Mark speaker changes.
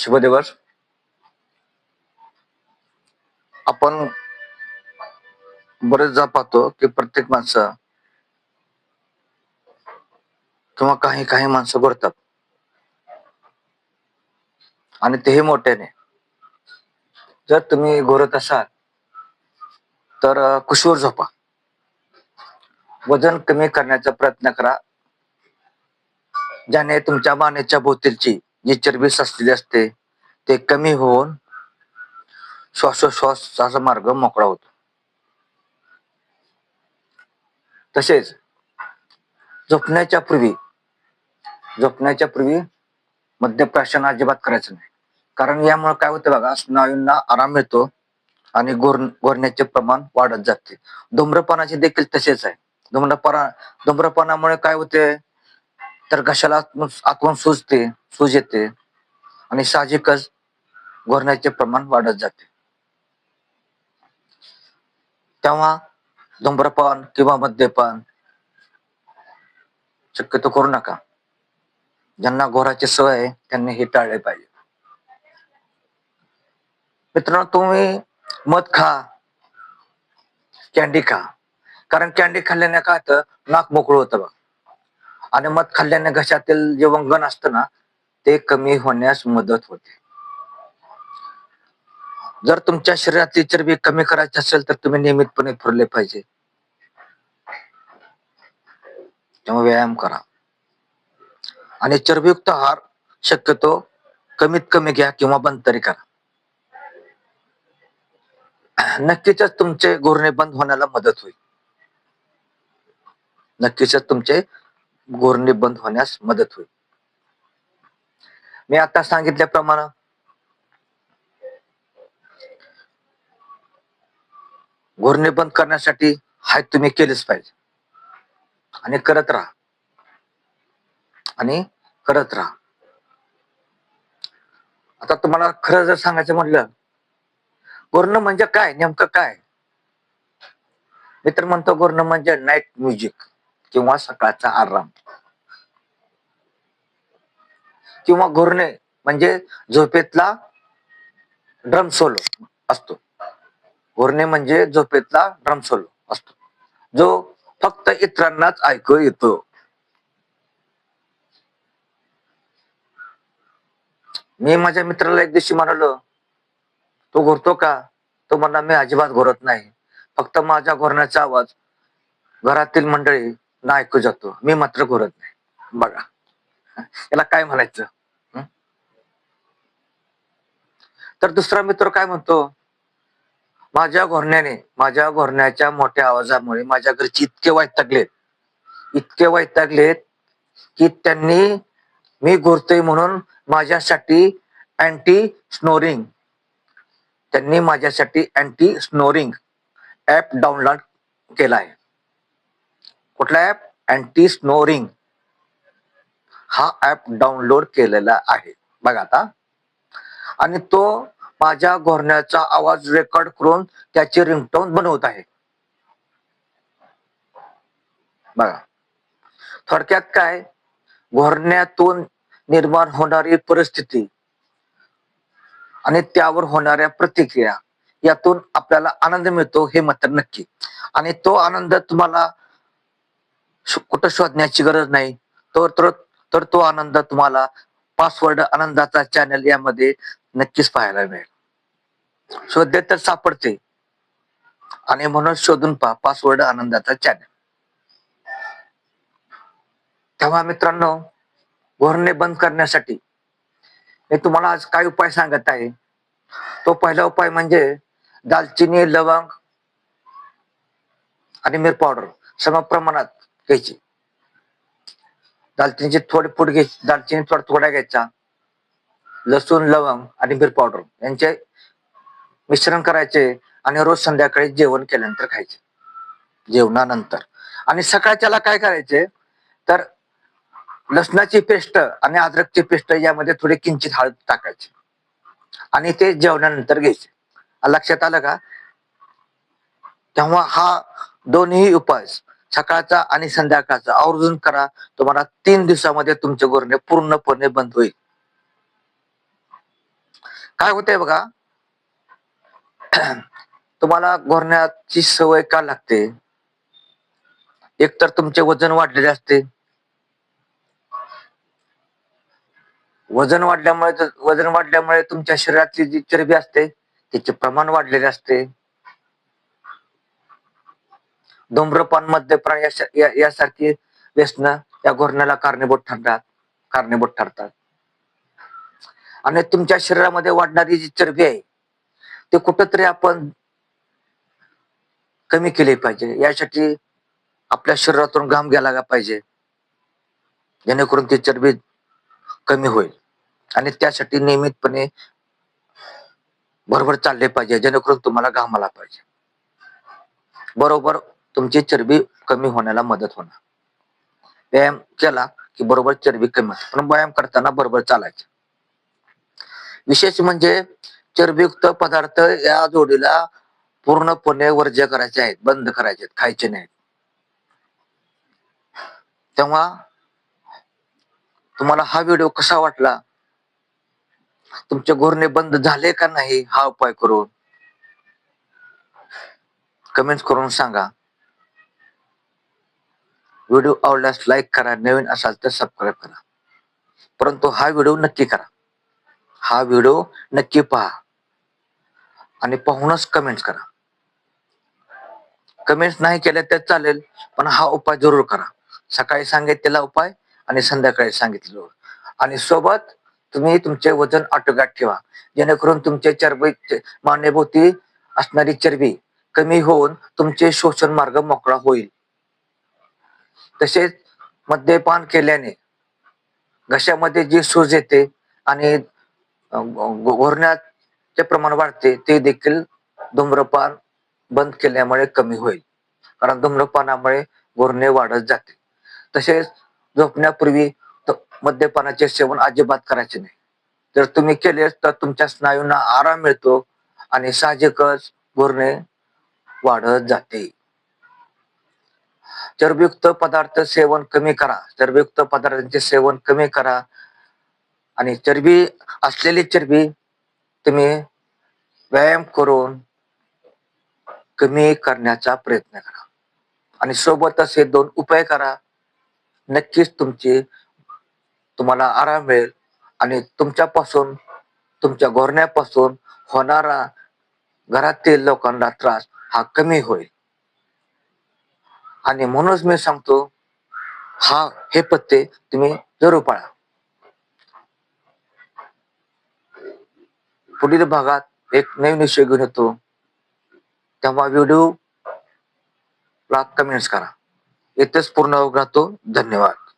Speaker 1: शुभ दिवस आपण बरेचदा पाहतो की प्रत्येक माणसं किंवा काही काही माणसं घडतात आणि तेही मोठ्याने. जर तुम्ही घोरत असाल तर कुशीवर झोपा. वजन कमी करण्याचा प्रयत्न करा. ज्याने तुमच्या मानेच्या भोवतीची जी चरबी साचलेली असते. ते कमी होऊन श्वासोश्वासाचा मार्ग मोकळा होतो. तसेच झोपण्याच्या पूर्वी झोपण्याच्या पूर्वी मद्यप्राशन अजिबात करायचं नाही. कारण यामुळे काय होतं बघा स्नायूंना आराम मिळतो आणि गोर गोरण्याचे प्रमाण वाढत जाते. धूम्रपानाचे देखील तसेच आहे. धूम्रपाना धूम्रपानामुळे काय होते? तर घशाला आत्म सुजते सूज येते आणि साहजिकच घोरण्याचे प्रमाण वाढत जाते. तेव्हा धूम्रपान किंवा मद्यपान शक्यतो करू नका. ज्यांना घोराची सवय आहे त्यांनी हे टाळले पाहिजे. मित्रांनो तुम्ही मध खा. कॅन्डी खा. कारण कॅन्डी खाल्ल्याने काय तर नाक मोकळं होतं बघ. आणि मध खाल्ल्याने घशातील जे वंगण असतं ना ते कमी होण्यास मदत होते. जर तुमच्या शरीरातली चरबी कमी करायची असेल तर तुम्ही नियमितपणे फिरले पाहिजे. तेव्हा व्यायाम करा. आणि चरबीयुक्त आहार शक्यतो कमीत कमी घ्या किंवा बंद तरी करा. नक्कीच तुमचे गोरणे बंद होण्याला मदत होईल. नक्कीच तुमचे घोरणे बंद होण्यास मदत होईल. मी आता सांगितल्याप्रमाणे घोरणे बंद करण्यासाठी हाय तुम्ही केलेच पाहिजे. आणि करत राहा. आणि करत राहा. आता तुम्हाला खरं जर सांगायचं म्हटलं गोरणं म्हणजे काय? नेमकं काय? मी तर म्हणतो गोरणं म्हणजे नाईट म्युझिक किंवा सकाळचा आराम. किंवा घोरणे म्हणजे झोपेतला ड्रम सोलो असतो. घोरणे म्हणजे झोपेतला ड्रम सोलो असतो. जो फक्त इतरांनाच ऐकू येतो. मी माझ्या मित्राला एक दिवशी म्हणालो तो घोरतो का? तो म्हणला मी अजिबात घोरत नाही. फक्त माझ्या घोरण्याचा आवाज घरातील मंडळी ना ऐकू जातो. मी मात्र घोरत नाही. बघा. याला काय म्हणायचं? तर दुसरा मित्र काय म्हणतो? माझ्या घोरण्याने माझ्या घोरण्याच्या मोठ्या आवाजामुळे माझ्या घरचे इतके वैतागलेत. इतके वैतागलेत की त्यांनी मी घोरतोय म्हणून माझ्यासाठी अँटी स्नोरिंग त्यांनी माझ्यासाठी अँटी स्नोरिंग ऍप डाउनलोड केला आहे कुठला ऍप अँटी स्नोरिंग हा ऍप डाउनलोड केलेला आहे. बघा आता. आणि तो माझ्या घोरण्याचा आवाज रेकॉर्ड करून त्याची रिंगटोन बनवत आहे. बघा. थोडक्यात काय? घोरण्यातून निर्माण होणारी परिस्थिती आणि त्यावर होणाऱ्या प्रतिक्रिया यातून आपल्याला आनंद मिळतो हे मात्र नक्की. आणि तो आनंद तुम्हाला कुठं शोधण्याची गरज नाही. तर तर तर तो आनंद तुम्हाला पासवर्ड आनंदाचा चॅनल यामध्ये नक्कीच पाहायला मिळेल. शोधले तर सापडते. आणि म्हणून शोधून पहा पासवर्ड आनंदाचा चॅनल तेव्हा मित्रांनो घोरणे बंद करण्यासाठी मी तुम्हाला आज काय उपाय सांगत आहे? तो पहिला उपाय म्हणजे दालचिनी लवंग आणि मिर पावडर सम प्रमाणात घ्यायची. दालचिनीची थोडी फूट घ्यायची दालचिनी थोडा थोडा घ्यायचा. लसूण लवंग आणि मिर पावडर यांचे मिश्रण करायचे आणि रोज संध्याकाळी जेवण केल्यानंतर खायचे. जेवणानंतर. आणि सकाळच्याला काय करायचे? तर लसणाची पेस्ट आणि अद्रकची पेस्ट यामध्ये थोडी किंचित हळद टाकायची. आणि ते जेवणानंतर घ्यायचे. लक्षात आलं का? तेव्हा हा दोन्ही उपास सकाळचा आणि संध्याकाळचा. आवर्जून करा. तुम्हाला तीन दिवसामध्ये तुमचे गोरणे पूर्णपणे बंद होईल. काय होते बघा? तुम्हाला गोरण्याची सवय का लागते? एकतर तुमचे वजन वाढलेले असते. वजन वाढल्यामुळे वजन वाढल्यामुळे तुमच्या शरीरातली जी चरबी असते तिचे प्रमाण वाढलेले असते. धूम्रपान मद्यपान यासारखी व्यसन या घोरण्याला कारणीभूत ठरतात. कारणीभूत ठरतात. आणि तुमच्या शरीरामध्ये वाढणारी जी चरबी आहे ते कुठंतरी आपण कमी केली पाहिजे. यासाठी आपल्या शरीरातून घाम घ्यायला पाहिजे. जेणेकरून ती चरबी कमी होईल. आणि त्यासाठी नियमितपणे बरोबर चालले पाहिजे जेणेकरून तुम्हाला घाम आला पाहिजे. बरोबर तुमची चरबी कमी होण्याला मदत होणार. व्यायाम केला की बरोबर चरबी कमी होते. पण व्यायाम करताना बरोबर चालायचं. विशेष म्हणजे चरबीयुक्त पदार्थ या जोडीला पूर्णपणे वर्ज्य करायचे आहेत बंद करायचे आहेत खायचे नाहीत. तेव्हा तुम्हाला हा व्हिडिओ कसा वाटला? तुमचे घोरणे बंद झाले का नाही हा उपाय करून कमेंट करून सांगा. व्हिडिओ आवडल्यास लाईक करा नवीन असाल तर सबस्क्राईब करा. परंतु हा व्हिडिओ नक्की करा. हा व्हिडिओ नक्की पहा. आणि पाहूनच कमेंट्स करा. कमेंट्स नाही केल्या तर चालेल पण हा उपाय जरूर करा. सकाळी सांगितलेला उपाय आणि संध्याकाळी सांगितलेला आणि सोबत तुम्ही तुमचे वजन आटोक्यात ठेवा. जेणेकरून तुमचे चरबी मानेभोवती असणारी चरबी कमी होऊन तुमचे शोषण मार्ग मोकळा होईल. तसेच मद्यपान केल्याने घशामध्ये जी सूज येते आणि घोरण्याचे प्रमाण वाढते ते देखील धूम्रपान बंद केल्यामुळे कमी होईल. कारण धूम्रपानामुळे घोरणे वाढत जाते. तसेच झोपण्यापूर्वी मद्यपानाचे सेवन अजिबात करायचे नाही. जर तुम्ही केले तर तुमच्या स्नायूंना आराम मिळतो आणि साहजिकच घोरणे वाढत जाते. चरबीयुक्त पदार्थ सेवन कमी करा चरबीयुक्त पदार्थांचे सेवन कमी करा आणि चरबी असलेली चरबी तुम्ही व्यायाम करून कमी करण्याचा प्रयत्न करा. आणि सोबतच हे दोन उपाय करा. नक्कीच तुमची तुम्हाला आराम मिळेल आणि तुमच्यापासून तुमच्या घोरण्यापासून होणारा घरातील लोकांना त्रास हा कमी होईल. आणि म्हणूनच मी सांगतो हा हे पत्ते तुम्ही जरूर पाळा. पुढील भागात एक नवीन विषय घेऊन येतो. तेव्हा व्हिडिओ ला कमेंट्स करा. इथेच पूर्ण राहतो. धन्यवाद.